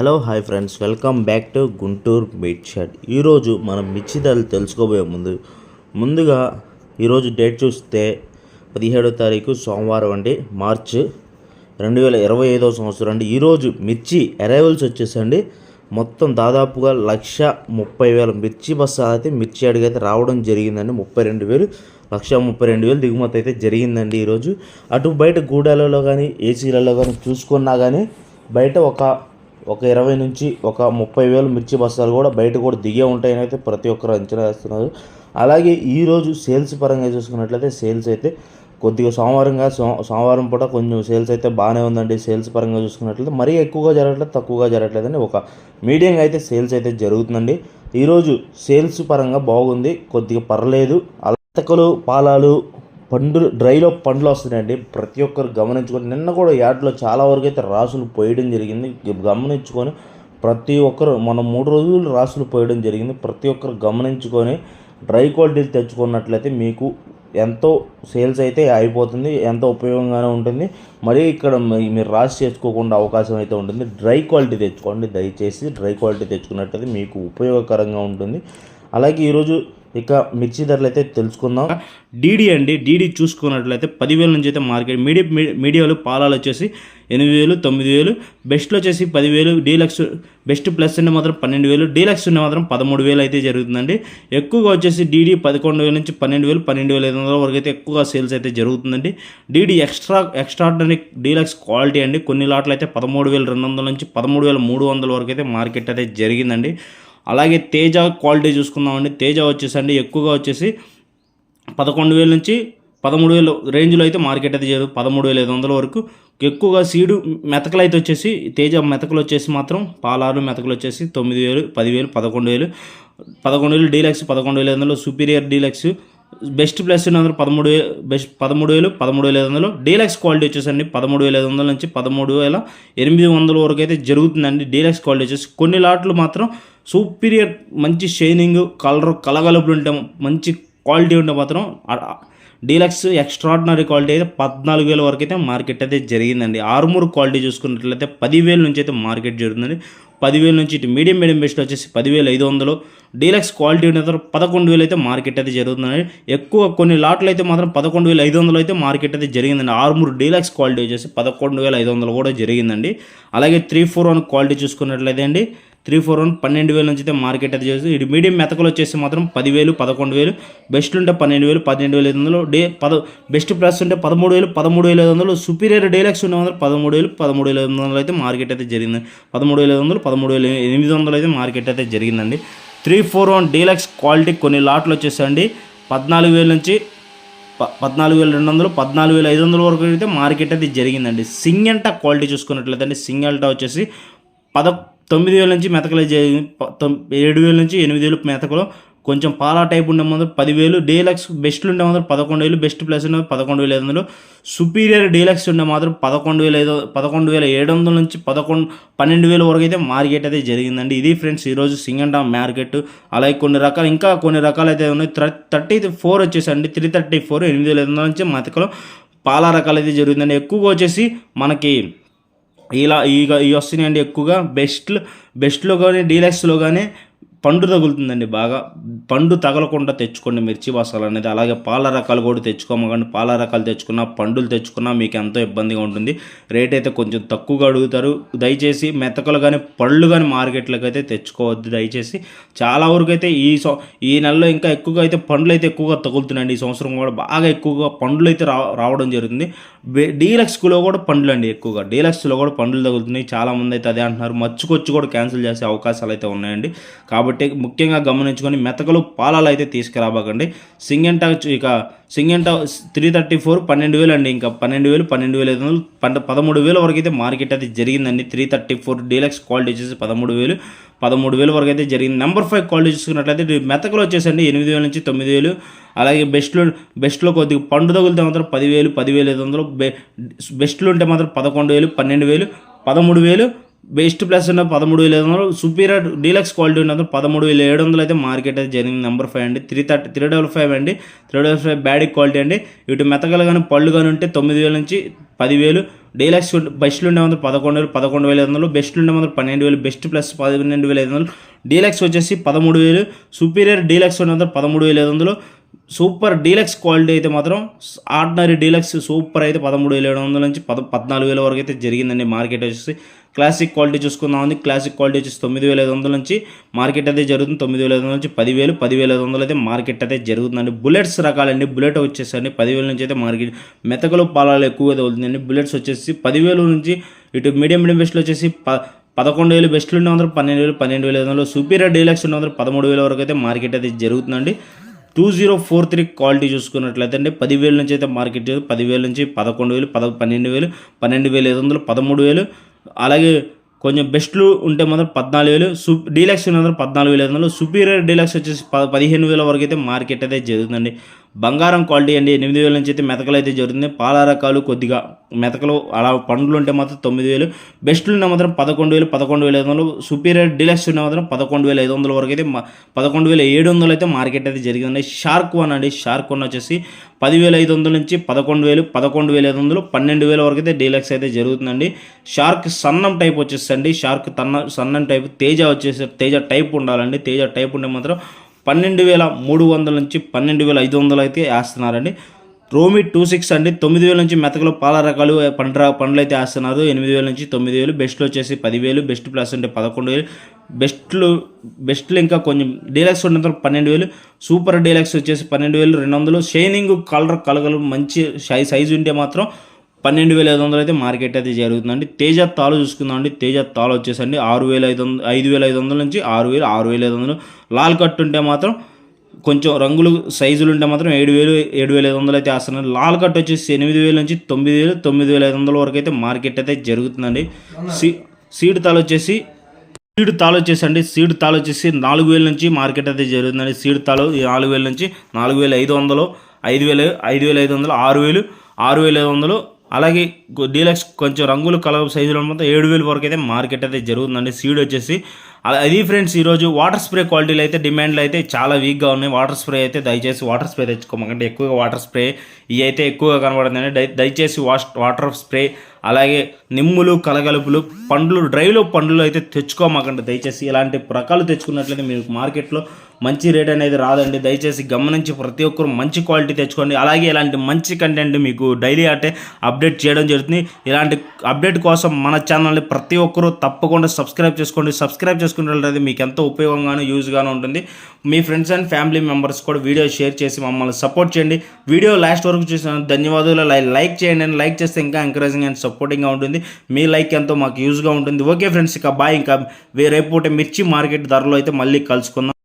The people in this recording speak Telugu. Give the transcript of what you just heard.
Hello hi friends welcome back to Guntur meet shot ఈరోజు మనం మిర్చి ధరలు తెలుసుకోబోయే ముందు ముందుగా ఈరోజు డేట్ చూస్తే పదిహేడో తారీఖు సోమవారం అండి. మార్చ్ రెండు వేల ఇరవై ఐదో సంవత్సరం అండి. ఈరోజు మిర్చి అరైవల్స్ వచ్చేసండి. మొత్తం దాదాపుగా లక్ష ముప్పై వేల మిర్చి బస్సాలు అయితే మిర్చి అడిగైతే రావడం జరిగిందండి. ముప్పై రెండు వేలు లక్ష ముప్పై రెండు వేలు దిగుమతి అయితే జరిగిందండి ఈరోజు అటు బయట గూడాలలో కానీ ఏసీలలో కానీ చూసుకున్నా కానీ బయట ఒక ఒక ఇరవై నుంచి ఒక ముప్పై వేలు మిర్చి బస్తాలు కూడా బయట కూడా దిగే ఉంటాయని అయితే ప్రతి ఒక్కరు అంచనా వేస్తున్నారు. అలాగే ఈరోజు సేల్స్ పరంగా చూసుకున్నట్లయితే సేల్స్ అయితే కొద్దిగా సోమవారంగా సో సోమవారం పూట కొంచెం సేల్స్ అయితే బాగానే ఉందండి. సేల్స్ పరంగా చూసుకున్నట్లయితే మరీ ఎక్కువగా జరగట్లేదు తక్కువగా జరగట్లేదని ఒక మీడియంగా అయితే సేల్స్ అయితే జరుగుతుందండి. ఈరోజు సేల్స్ పరంగా బాగుంది కొద్దిగా పర్లేదు. అలతకలు పాలాలు పండ్లు డ్రైలో పండ్లు వస్తున్నాయండి. ప్రతి ఒక్కరు గమనించుకొని నిన్న కూడా యాడ్లో చాలా వరకు అయితే రాసులు పోయడం జరిగింది. గమనించుకొని ప్రతి ఒక్కరు మనం మూడు రోజులు రాసులు పోయడం జరిగింది. ప్రతి ఒక్కరు గమనించుకొని డ్రై క్వాలిటీలు తెచ్చుకున్నట్లయితే మీకు ఎంతో సేల్స్ అయితే అయిపోతుంది ఎంతో ఉపయోగంగానే ఉంటుంది. మరీ ఇక్కడ మీరు రాసి చేసుకోకుండా అవకాశం అయితే ఉంటుంది. డ్రై క్వాలిటీ తెచ్చుకోండి. దయచేసి డ్రై క్వాలిటీ తెచ్చుకున్నట్లయితే మీకు ఉపయోగకరంగా ఉంటుంది. అలాగే ఈరోజు ఇక మిర్చి ధరలు అయితే తెలుసుకుందాం. డీడీ అండి డీడీ చూసుకున్నట్లయితే పదివేల నుంచి అయితే మార్కెట్ మీడియం మీడియాలు పాలాలు వచ్చేసి ఎనిమిది వేలు తొమ్మిది వేలు బెస్ట్లో వచ్చేసి పదివేలు డీలక్స్ బెస్ట్ ప్లస్ ఉంటే మాత్రం పన్నెండు వేలు డీలక్స్ ఉంటే మాత్రం పదమూడు వేలు అయితే జరుగుతుందండి. ఎక్కువగా వచ్చేసి డీడీ పదకొండు వేల నుంచి పన్నెండు వేలు పన్నెండు వేల ఐదు వందల వరకు అయితే ఎక్కువగా సేల్స్ అయితే జరుగుతుందండి. DD extra extraordinary deluxe quality అండి. కొన్ని లాట్లు అయితే పదమూడు వేల రెండు వందల నుంచి పదమూడు వేల మూడు వందల వరకు అయితే మార్కెట్ అయితే జరిగిందండి. అలాగే తేజ క్వాలిటీ చూసుకుందామండి. తేజ వచ్చేసండి ఎక్కువగా వచ్చేసి పదకొండు వేల నుంచి పదమూడు వేలు రేంజ్లో అయితే మార్కెట్ అయితే చేయదు. పదమూడు వేల ఐదు వందల వరకు ఎక్కువగా సీడు మెతకలు అయితే వచ్చేసి తేజ మెతకలు వచ్చేసి మాత్రం పాలారు మెతకలు వచ్చేసి తొమ్మిది వేలు పదివేలు పదకొండు వేలు. పదకొండు వేలు డీలక్స్ పదకొండు వేల ఐదు వందలు సుపీరియర్ డీలక్స్ బెస్ట్ ప్లస్ వందలు పదమూడు వేలు బెస్ట్ పదమూడు వేలు పదమూడు వేల ఐదు వందలు. డీలక్స్ క్వాలిటీ వచ్చేసండి పదమూడు వేల ఐదు వందల నుంచి పదమూడు వేల ఎనిమిది వందల వరకు అయితే జరుగుతుందండి డీలక్స్ క్వాలిటీ వచ్చేసి. కొన్ని లాట్లు మాత్రం సూపీరియర్ మంచి షైనింగ్ కలర్ కలగలుపులు ఉంటే మంచి క్వాలిటీ ఉంటే మాత్రం డీలక్స్ ఎక్స్ట్రాడినరీ క్వాలిటీ అయితే పద్నాలుగు వేల వరకు అయితే మార్కెట్ అయితే జరిగిందండి. ఆరుమూరు క్వాలిటీ చూసుకున్నట్లయితే పదివేల నుంచి అయితే మార్కెట్ జరుగుతుంది పదివేల నుంచి ఇటు మీడియం మీడియం బెస్ట్ వచ్చేసి పదివేల ఐదు వందలు. డీలక్స్ క్వాలిటీ ఉన్న తర్వాత పదకొండు వేలు అయితే మార్కెట్ అయితే జరుగుతుందండి. ఎక్కువ కొన్ని లాట్లు అయితే మాత్రం పదకొండు వేల ఐదు వందలు అయితే మార్కెట్ అయితే జరిగిందండి. ఆరుమూరు డీలక్స్ క్వాలిటీ వచ్చేసి పదకొండు వేల ఐదు వందలు కూడా జరిగిందండి. అలాగే త్రీ ఫోర్ వన్ క్వాలిటీ చూసుకున్నట్లయితే అండి త్రీ ఫోర్ వన్ పన్నెండు వేల నుంచి అయితే మార్కెట్ అయితే చేస్తుంది. ఇది మీడియం మెతకలు వచ్చేసి మాత్రం పదివేలు పదకొండు వేలు. బెస్ట్ ఉంటే పన్నెండు వేలు పన్నెండు వేల ఐదు వందలు. డే పద బెస్ట్ ప్లస్ ఉంటే పదమూడు వేలు పదమూడు వేల ఐదు వందలు. సుపీరియర్ డీలక్స్ ఉండే మాత్రం పదమూడు వేలు పదమూడు వేల ఐదు వందలు అయితే మార్కెట్ అయితే జరిగింది. పదమూడు వేల ఐదు వందలు పదమూడు వేల ఎనిమిది వందలు అయితే మార్కెట్ అయితే జరిగిందండి. Three four one deluxe quality కొన్ని లాట్లు వచ్చేసండి పద్నాలుగు వేల నుంచి ప- పద్నాలుగు వేల రెండు వందలు పద్నాలుగు వేల ఐదు వందల వరకు అయితే మార్కెట్ అయితే జరిగిందండి. సింగంటా క్వాలిటీ చూసుకున్నట్లయితే అండి సింగల్టా వచ్చేసి పద తొమ్మిది వేల నుంచి మెతకలు జరిగింది ఏడు వేల నుంచి ఎనిమిది వేలు మెతకలు. కొంచెం పాలా టైప్ ఉండే ముందు పదివేలు. డీలక్స్ బెస్ట్లు ఉండే మాత్రం పదకొండు వేలు. బెస్ట్ ప్లస్ ఉండే పదకొండు వేల ఐదు వందలు. సుపీరియర్ డీలక్స్ ఉండే మాత్రం పదకొండు వేల ఐదు పదకొండు వేల ఏడు వందల నుంచి పదకొండు పన్నెండు వేల వరకు అయితే మార్కెట్ అయితే జరిగిందండి. ఇది ఫ్రెండ్స్ ఈరోజు సింగండా మార్కెట్. అలాగే కొన్ని రకాలు ఇంకా కొన్ని రకాలు అయితే ఉన్నాయి. థర్టీ ఫోర్ వచ్చేసండి. త్రీ థర్టీ ఫోర్ ఎనిమిది వేల ఐదు వందల నుంచి మెతకలు. పాల రకాలు అయితే జరుగుతుందండి ఎక్కువగా వచ్చేసి మనకి ఇలా ఇక ఇవి వస్తున్నాయండి ఎక్కువగా. బెస్ట్ బెస్ట్లో కానీ డీలక్స్లో కానీ పండు తగులుతుందండి బాగా. పండు తగలకుండా తెచ్చుకోండి మిర్చి మసాలా అనేది. అలాగే పాల రకాలు కూడా తెచ్చుకోమకండి పాల రకాలు తెచ్చుకున్నా పండులు తెచ్చుకున్నా మీకు ఎంతో ఇబ్బందిగా ఉంటుంది. రేట్ అయితే కొంచెం తక్కువగా అడుగుతారు. దయచేసి మెతకలు కానీ పళ్ళు కానీ మార్కెట్లోకి అయితే తెచ్చుకోవద్దు దయచేసి. చాలా వరకు అయితే ఈ సో ఈ నెలలో ఇంకా ఎక్కువగా అయితే పండ్లు అయితే ఎక్కువగా తగులుతున్నాయండి. ఈ సంవత్సరం కూడా బాగా ఎక్కువగా పండ్లు అయితే రా రావడం జరుగుతుంది. డీలక్స్లో కూడా పండ్లు అండి ఎక్కువగా. డీలక్స్లో కూడా పండ్లు తగులుతున్నాయి. చాలామంది అయితే అదే అంటున్నారు. మచ్చుకొచ్చి కూడా క్యాన్సిల్ చేసే అవకాశాలు అయితే ఉన్నాయండి. కాబట్టి ముఖ్యంగా గమనించుకొని మెతకలు పాలాలు అయితే తీసుకురాబకండి సింగంటా ఇక సింగంటా త్రీ థర్టీ ఫోర్ పన్నెండు వేలు అండి. ఇంకా పన్నెండు వేలు పన్నెండు వేల ఐదు వందలు పంట పదమూడు వేల వరకు అయితే మార్కెట్ అయితే జరిగిందండి. Three thirty four deluxe quality వచ్చేసి పదమూడు వేలు పదమూడు వేల వరకు అయితే జరిగింది. నెంబర్ ఫైవ్ క్వాలిటీ చూసుకున్నట్లయితే మెతకలు వచ్చేసండి. ఎనిమిది వేల నుంచి తొమ్మిది వేలు. అలాగే బెస్ట్లో బెస్ట్లో కొద్దిగా పండు తగిలితే మాత్రం పదివేలు పదివేల ఐదు వందలు. బె బెస్ట్లు ఉంటే మాత్రం పదకొండు వేలు పన్నెండు వేలు పదమూడు వేలు బెస్ట్ ప్లస్ ఉన్న పదమూడు వేల ఐదు వందలు. సుపీరియర్ డీలక్స్ క్వాలిటీ ఉన్న పదమూడు వేల ఏడు వందలు అయితే మార్కెట్ అయితే జరిగింది. నెంబర్ ఫైవ్ అండి. Three thirty three double five అండి. Three double five bad quality అండి. ఇటు మెతకలు కానీ పళ్ళు కానీ ఉంటే తొమ్మిది వేల నుంచి పదివేలు. డీలక్స్ బెస్ట్లు ఉండే వందలు పదకొండు వేలు పదకొండు వేల ఐదు వందలు. బెస్ట్ ఉండే వందలు పన్నెండు వేలు. బెస్ట్ ప్లస్ పన్నెండు వేల ఐదు వందలు. డీలక్స్ వచ్చేసి పదమూడు వేలు. సుపీరియర్ డీలక్స్ ఉండే వందలు పదమూడు వేల ఐదు వందలు. సూపర్ డీలక్స్ క్వాలిటీ అయితే మాత్రం ఆర్డినరీ డీలక్స్ సూపర్ అయితే పదమూడు వేల ఏడు వందల నుంచి పద పద్నాలుగు వేల వరకు అయితే జరిగిందండి. మార్కెట్ వచ్చేసి క్లాసిక్ క్వాలిటీ చూసుకుందాం క్లాసిక్ క్వాలిటీ వచ్చేసి తొమ్మిది వేల ఐదు వందల నుంచి మార్కెట్ అయితే జరుగుతుంది. తొమ్మిది వేల ఐదు వందల నుంచి పదివేలు పదివేల ఐదు వందలు అయితే మార్కెట్ అయితే జరుగుతుందండి. బుల్లెట్స్ రకాలండి. బుల్లెట్ వచ్చేసండి పదివేల నుంచి అయితే మార్కెట్ మెతకలు పాలాలు ఎక్కువగా తగులుతుందండి బుల్లెట్స్ వచ్చేసి పదివేలు నుంచి ఇటు మీడియం మీడియం బెస్ట్లు వచ్చేసి ప పదకొండు వేలు బెస్ట్లు ఉండే వందలు పన్నెండు వేలు పన్నెండు వేల ఐదు వందలు సూపీరియర్ డీలక్స్ ఉండే వందలు పదమూడు వేల వరకు అయితే మార్కెట్ అయితే జరుగుతుందండి. Two zero four three quality చూసుకున్నట్లయితే అండి పదివేల నుంచి అయితే మార్కెట్ పదివేల నుంచి పదకొండు వేలు పద పన్నెండు వేలు పన్నెండు వేల ఐదు వందలు పదమూడు వేలు అలాగే కొంచెం బెస్ట్లు ఉంటే మాత్రం పద్నాలుగు వేలు సు డీలక్స్ మాత్రం పద్నాలుగు వేల ఐదు వందలు సుపీరియర్ డీలక్స్ వచ్చేసి ప పదిహేను వేల వరకు అయితే మార్కెట్ అయితే జరుగుతుందండి. బంగారం క్వాలిటీ అండి. ఎనిమిది వేల నుంచి అయితే మెతకలు అయితే జరుగుతుంది. పాల రకాలు కొద్దిగా మెతకలు అలా పండ్లు ఉంటే మాత్రం తొమ్మిది వేలు. బెస్ట్లు ఉన్న మాత్రం పదకొండు వేలు పదకొండు వేల ఐదు వందలు. సుపీరియర్ డీలక్స్ ఉన్న మాత్రం పదకొండు వేల ఐదు వందల వరకు అయితే పదకొండు వేల ఏడు వందలు అయితే మార్కెట్ అయితే జరిగిందండి షార్క్ వన్ అండి. షార్క్ వన్ వచ్చేసి పదివేల ఐదు వందల నుంచి పదకొండు వేలు పదకొండు వేల ఐదు వందలు పన్నెండు వేల వరకు అయితే డీలక్స్ అయితే జరుగుతుందండి. షార్క్ సన్నం టైప్ వచ్చేసండి షార్క్ తన్న సన్నం టైప్ తేజ వచ్చేసి తేజ టైప్ ఉండాలండి. తేజ టైప్ ఉంటే మాత్రం పన్నెండు వేల మూడు వందల నుంచి పన్నెండు వేల ఐదు వందలు అయితే వేస్తున్నారండి. రోమి టూ సిక్స్ అండి. తొమ్మిది వేల నుంచి మెతకలు పాల రకాలు పండ్ర పండ్లు అయితే వేస్తున్నారు. ఎనిమిది వేల నుంచి తొమ్మిది వేలు. బెస్ట్లు వచ్చేసి పదివేలు. బెస్ట్ ప్లస్ అంటే పదకొండు వేలు. బెస్ట్లు బెస్ట్లు ఇంకా కొంచెం డీలక్స్ ఉన్నంత పన్నెండు వేలు. సూపర్ డీలక్స్ వచ్చేసి పన్నెండు వేలు రెండు వందలు. షైనింగ్ కలర్ కలగలు మంచి సై సైజు ఉంటే మాత్రం పన్నెండు వేల ఐదు వందలు అయితే మార్కెట్ అయితే జరుగుతుందండి. తేజ తాలు చూసుకుందామండి. తేజ తాలు వచ్చేసండి ఆరు వేల ఐదు వందలు ఐదు వేల ఐదు వందల నుంచి ఆరు వేలు ఆరు వేల ఐదు వందలు. లాల్ కట్ ఉంటే మాత్రం కొంచెం రంగులు సైజులు ఉంటే మాత్రం ఏడు వేలు ఏడు వేల ఐదు వందలు అయితే వేస్తున్నారు లాల్ కట్ వచ్చేసి ఎనిమిది వేల నుంచి తొమ్మిది వేలు తొమ్మిది వేల ఐదు వందల వరకు అయితే మార్కెట్ అయితే జరుగుతుందండి. సీ సీడ్ తాలు వచ్చేసి సీడ్ తాలు వచ్చేసండి. సీడ్ తాలు వచ్చేసి నాలుగు వేల నుంచి మార్కెట్ అయితే జరుగుతుందండి. సీడ్ తాలు నాలుగు వేల నుంచి నాలుగు వేల ఐదు వందలు ఐదు వేలు ఐదు వేల ఐదు వందలు ఆరు వేలు ఆరు వేల ఐదు వందలు అలాగే డీలక్స్ కొంచెం రంగులు కలర్ సైజులో మొత్తం ఏడు వేల వరకు అయితే మార్కెట్ అయితే జరుగుతుందండి. సీడ్ వచ్చేసి అలా అది ఫ్రెండ్స్ ఈరోజు వాటర్ స్ప్రే క్వాలిటీలు అయితే డిమాండ్లు అయితే చాలా వీక్గా ఉన్నాయి. వాటర్ స్ప్రే అయితే దయచేసి వాటర్ స్ప్రే తెచ్చుకోమంటే ఎక్కువగా వాటర్ స్ప్రే ఇవి అయితే ఎక్కువగా కనబడుతుందండి దయచేసి వాష్ వాటర్ స్ప్రే అలాగే నిమ్ములు కలగలుపులు పండ్లు డ్రైలో పండ్లు అయితే తెచ్చుకోమాకండి. దయచేసి ఇలాంటి రకాలు తెచ్చుకున్నట్లయితే మీకు మార్కెట్లో మంచి రేట్ అనేది రాదండి. దయచేసి గమనించి ప్రతి ఒక్కరు మంచి క్వాలిటీ తెచ్చుకోండి. అలాగే ఇలాంటి మంచి కంటెంట్ మీకు డైలీ అంటే అప్డేట్ చేయడం జరుగుతుంది. ఇలాంటి అప్డేట్ కోసం మన ఛానల్ని ప్రతి ఒక్కరూ తప్పకుండా సబ్స్క్రైబ్ చేసుకోండి. సబ్స్క్రైబ్ చేసుకున్నట్లయితే మీకు ఎంతో ఉపయోగంగాను యూజ్గాను ఉంటుంది. మీ ఫ్రెండ్స్ అండ్ ఫ్యామిలీ మెంబర్స్ కూడా వీడియో షేర్ చేసి మమ్మల్ని సపోర్ట్ చేయండి. వీడియో లాస్ట్ వరకు చూసిన ధన్యవాదాలు. లైక్ చేయండి. అండ్ లైక్ చేస్తే ఇంకా ఎంకరేజింగ్ అండ్ సపోర్టింగ్గా ఉంటుంది. మీ లైక్ ఎంతో మాకు యూజ్గా ఉంటుంది. ఓకే ఫ్రెండ్స్ ఇక బాయ్ ఇంకా రేపు పూట మిర్చి మార్కెట్ ధరలో అయితే మళ్ళీ కలుసుకుందాం.